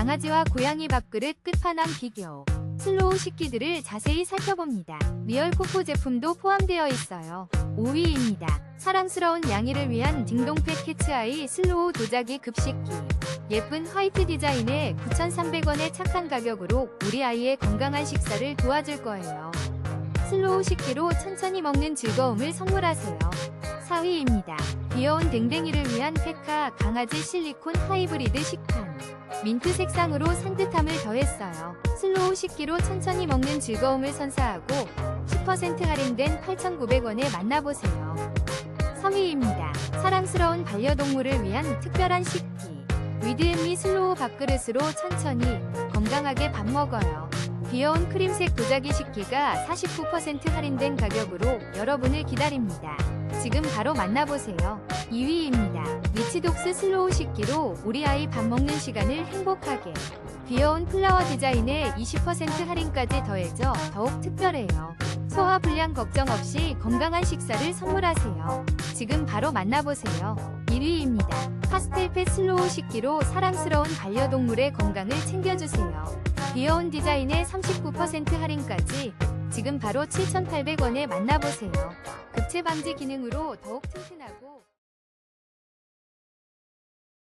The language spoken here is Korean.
강아지와 고양이 밥그릇 끝판왕 비교. 슬로우 식기들을 자세히 살펴봅니다. 리얼 코코 제품도 포함되어 있어요. 5위입니다. 사랑스러운 양이를 위한 딩동팩 캐츠아이 슬로우 도자기 급식기. 예쁜 화이트 디자인에 9,300원의 착한 가격으로 우리 아이의 건강한 식사를 도와줄 거예요. 슬로우 식기로 천천히 먹는 즐거움을 선물하세요. 4위입니다. 귀여운 댕댕이를 위한 페카 강아지 실리콘 하이브리드 식판. 민트 색상으로 산뜻함을 더했어요. 슬로우 식기로 천천히 먹는 즐거움을 선사하고 10% 할인된 8,900원에 만나보세요. 3위입니다. 사랑스러운 반려동물을 위한 특별한 식기. 위드앤미 슬로우 밥그릇으로 천천히 건강하게 밥 먹어요. 귀여운 크림색 도자기 식기가 49% 할인된 가격으로 여러분을 기다립니다. 지금 바로 만나보세요. 2위입니다. 리치독스 슬로우 식기로 우리 아이 밥 먹는 시간을 행복하게. 귀여운 플라워 디자인에 20% 할인까지 더해져 더욱 특별해요. 소화 불량 걱정 없이 건강한 식사를 선물하세요. 지금 바로 만나보세요. 1위입니다. 파스텔펫 슬로우 식기로 사랑스러운 반려동물의 건강을 챙겨주세요. 귀여운 디자인에 39% 할인까지 지금 바로 7,800원에 만나보세요. 급체 방지 기능으로 더욱 튼튼하고